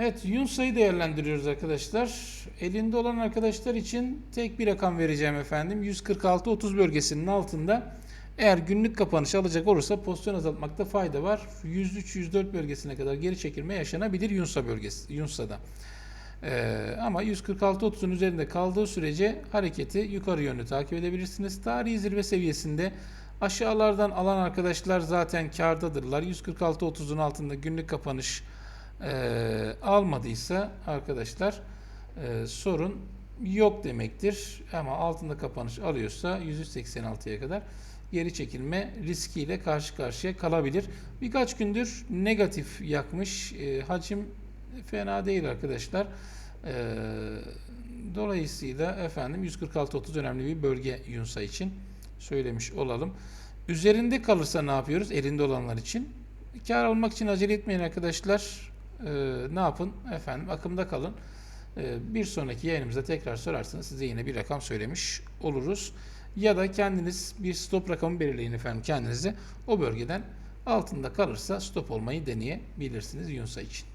Evet Yunsa'yı değerlendiriyoruz arkadaşlar. Elinde olan arkadaşlar için tek bir rakam vereceğim efendim. 146-30 bölgesinin altında eğer günlük kapanış alacak olursa pozisyon azaltmakta fayda var. 103-104 bölgesine kadar geri çekilme yaşanabilir Yunsa bölgesi, Yunsa'da. Ee, ama 146-30'un üzerinde kaldığı sürece hareketi yukarı yönlü takip edebilirsiniz. Tarihi zirve seviyesinde aşağılardan alan arkadaşlar zaten kârdadırlar. 146-30'un altında günlük kapanış e, almadıysa arkadaşlar e, sorun yok demektir. Ama altında kapanış alıyorsa 186'ya kadar geri çekilme riskiyle karşı karşıya kalabilir. Birkaç gündür negatif yakmış. E, hacim fena değil arkadaşlar. E, dolayısıyla efendim 146-30 önemli bir bölge Yunsa için söylemiş olalım. Üzerinde kalırsa ne yapıyoruz? Elinde olanlar için. Kar almak için acele etmeyin arkadaşlar. Ee, ne yapın? Efendim akımda kalın. Ee, bir sonraki yayınımızda tekrar sorarsanız size yine bir rakam söylemiş oluruz. Ya da kendiniz bir stop rakamı belirleyin efendim kendinize. O bölgeden altında kalırsa stop olmayı deneyebilirsiniz Yunsa için.